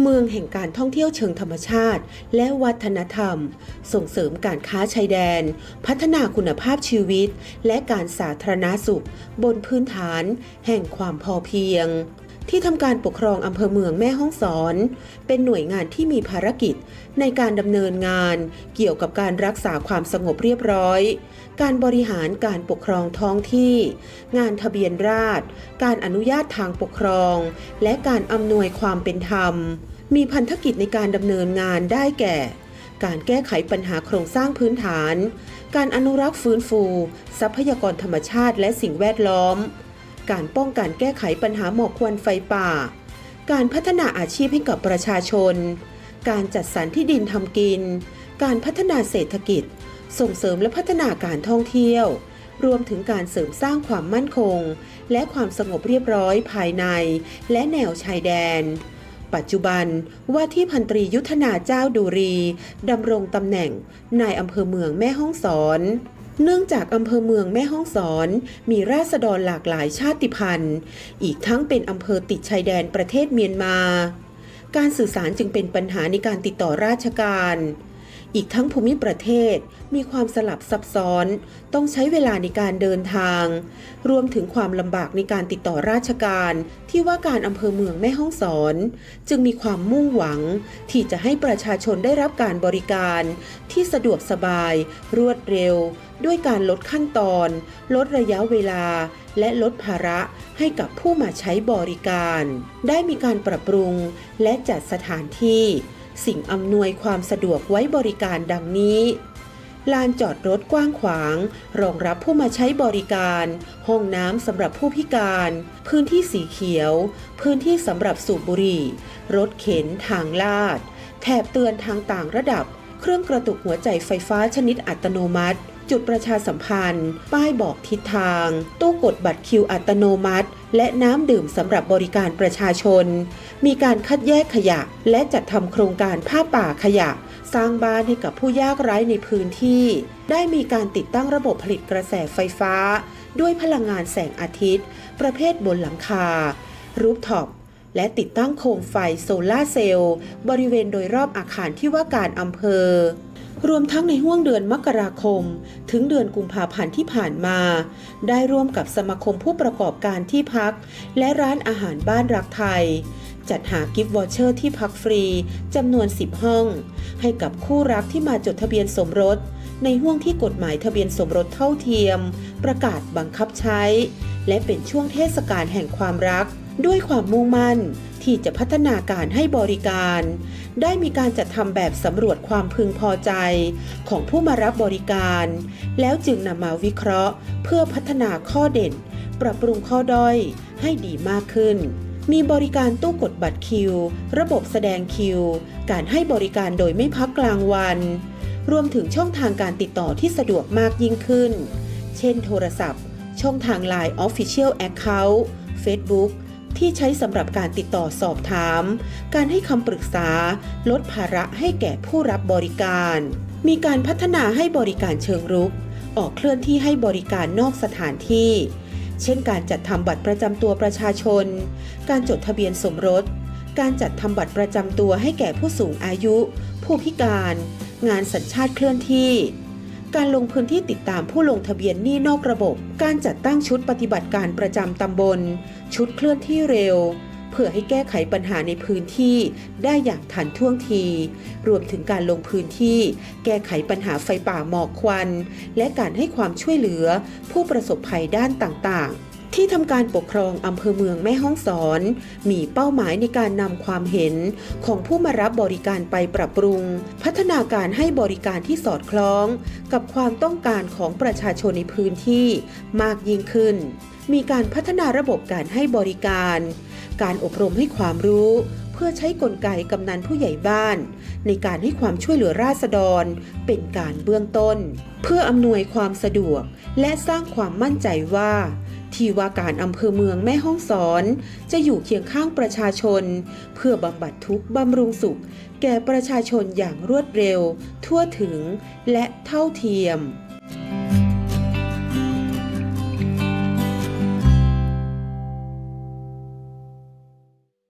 เมืองแห่งการท่องเที่ยวเชิงธรรมชาติ และวัฒนธรรม ส่งเสริมการค้าชายแดน พัฒนาคุณภาพชีวิต และการสาธารณสุข บนพื้นฐาน แห่งความพอเพียง ที่ทำการปกครองอำเภอเมืองแม่ฮ่องสอน เป็นหน่วยงานที่มีภารกิจในการดำเนินงาน เกี่ยวกับการรักษาความสงบเรียบร้อย การบริหารการปกครองท้องที่ งานทะเบียนราษฎรการอนุญาตทางปกครอง และการอำนวยความเป็นธรรม มีพันธกิจในการดำเนินงานได้แก่ การแก้ไขปัญหาโครงสร้างพื้นฐาน การอนุรักษ์ฟื้นฟู ทรัพยากรธรรมชาติและสิ่งแวดล้อม การป้องกันแก้ไขปัญหาหมอกควันไฟป่า การพัฒนาอาชีพให้กับประชาชน การจัดสรรที่ดินทำกิน การพัฒนาเศรษฐกิจ ส่งเสริมและพัฒนาการท่องเที่ยว รวมถึงการเสริมสร้างความมั่นคง และความสงบเรียบร้อยภายใน และแนวชายแดนปัจจุบันว่าที่พันตรียุทธนาเจ้าดูรีดำรงตำแหน่งนายอำเภอเมืองแม่ฮ่องสอน เนื่องจากอำเภอเมืองแม่ฮ่องสอน มีราษฎรหลากหลายชาติพันธุ์ อีกทั้งเป็นอำเภอติดชายแดนประเทศเมียนมา การสื่อสารจึงเป็นปัญหาในการติดต่อราชการ อีกทั้งภูมิประเทศมีความสลับซับซ้อน ต้องใช้เวลาในการเดินทาง รวมถึงความลำบากในการติดต่อราชการที่ว่าการอำเภอเมืองแม่ฮ่องสอน จึงมีความมุ่งหวัง ที่จะให้ประชาชนได้รับการบริการ ที่สะดวกสบาย รวดเร็ว ด้วยการลดขั้นตอน ลดระยะเวลา และลดภาระให้กับผู้มาใช้บริการ ได้มีการปรับปรุงและจัดสถานที่ สิ่งอำนวยความสะดวกไว้บริการดังนี้ ลานจอดรถกว้างขวาง รองรับผู้มาใช้บริการ ห้องน้ำสำหรับผู้พิการ พื้นที่สีเขียว พื้นที่สำหรับสูบบุหรี่ รถเข็นทางลาด แถบเตือนทางต่างระดับ เครื่องกระตุกหัวใจไฟฟ้าชนิดอัตโนมัติ จุดประชาสัมพันธ์ ป้ายบอกทิศทาง ตู้กดบัตรคิวอัตโนมัติ และน้ำดื่มสำหรับบริการประชาชน มีการคัดแยกขยะ และจัดทำโครงการผ้าป่าขยะ สร้างบ้านให้กับผู้ยากไร้ในพื้นที่ ได้มีการติดตั้งระบบผลิตกระแสไฟฟ้า ด้วยพลังงานแสงอาทิตย์ ประเภทบนหลังคา รูฟท็อปและติดตั้งโคมไฟโซลาเซลล์บริเวณโดยรอบอาคารที่ว่าการอำเภอ รวมทั้งในห่วงเดือนมกราคม ถึงเดือนกุมภาพันธ์ที่ผ่านมา ได้ร่วมกับสมาคมผู้ประกอบการที่พัก และร้านอาหารบ้านรักไทย จัดหากิฟต์วอเชอร์ที่พักฟรีจำนวน 10 ห้อง ให้กับคู่รักที่มาจดทะเบียนสมรส ในห่วงที่กฎหมายทะเบียนสมรสเท่าเทียม ประกาศบังคับใช้ และเป็นช่วงเทศกาลแห่งความรัก ด้วยความมุ่งมั่น ที่จะพัฒนาการให้บริการ ได้มีการจัดทำแบบสำรวจความพึงพอใจของผู้มารับบริการ แล้วจึงนำมาวิเคราะห์ เพื่อพัฒนาข้อเด่น ปรับปรุงข้อด้อยให้ดีมากขึ้น มีบริการตู้กดบัตรคิว ระบบแสดงคิว การให้บริการโดยไม่พักกลางวัน รวมถึงช่องทางการติดต่อที่สะดวกมากยิ่งขึ้น เช่น โทรศัพท์ ช่องทาง Line Official Account Facebook ที่ใช้สำหรับการติดต่อสอบถาม การให้คำปรึกษา ลดภาระให้แก่ผู้รับบริการ มีการพัฒนาให้บริการเชิงรุก ออกเคลื่อนที่ให้บริการนอกสถานที่ เช่นการจัดทำบัตรประจำตัวประชาชน การจดทะเบียนสมรส การจัดทำบัตรประจำตัวให้แก่ผู้สูงอายุ ผู้พิการ งานสัญชาติเคลื่อนที่ การลงพื้นที่ติดตามผู้ลงทะเบียนหนี้นอกระบบ การจัดตั้งชุดปฏิบัติการประจำตำบล ชุดเคลื่อนที่เร็ว เพื่อให้แก้ไขปัญหาในพื้นที่ได้อย่างทันท่วงที รวมถึงการลงพื้นที่ แก้ไขปัญหาไฟป่าหมอกควัน และการให้ความช่วยเหลือผู้ประสบภัยด้านต่างๆ ที่ทำการปกครองอำเภอเมืองแม่ฮ่องสอน มีเป้าหมายในการนำความเห็นของผู้มารับบริการไปปรับปรุง พัฒนาการให้บริการที่สอดคล้อง กับความต้องการของประชาชนในพื้นที่มากยิ่งขึ้น มีการพัฒนาระบบการให้บริการ การอบรมให้ความรู้เพื่อใช้กลไกกำนันผู้ใหญ่บ้าน ในการให้ความช่วยเหลือราษฎร เป็นการเบื้องต้น เพื่ออำนวยความสะดวก และสร้างความมั่นใจว่า ที่ว่าการอำเภอเมืองแม่ห้องสอน จะอยู่เคียงข้างประชาชน เพื่อบำบัดทุกข์บำรุงสุข แก่ประชาชนอย่างรวดเร็ว ทั่วถึง และเท่าเทียม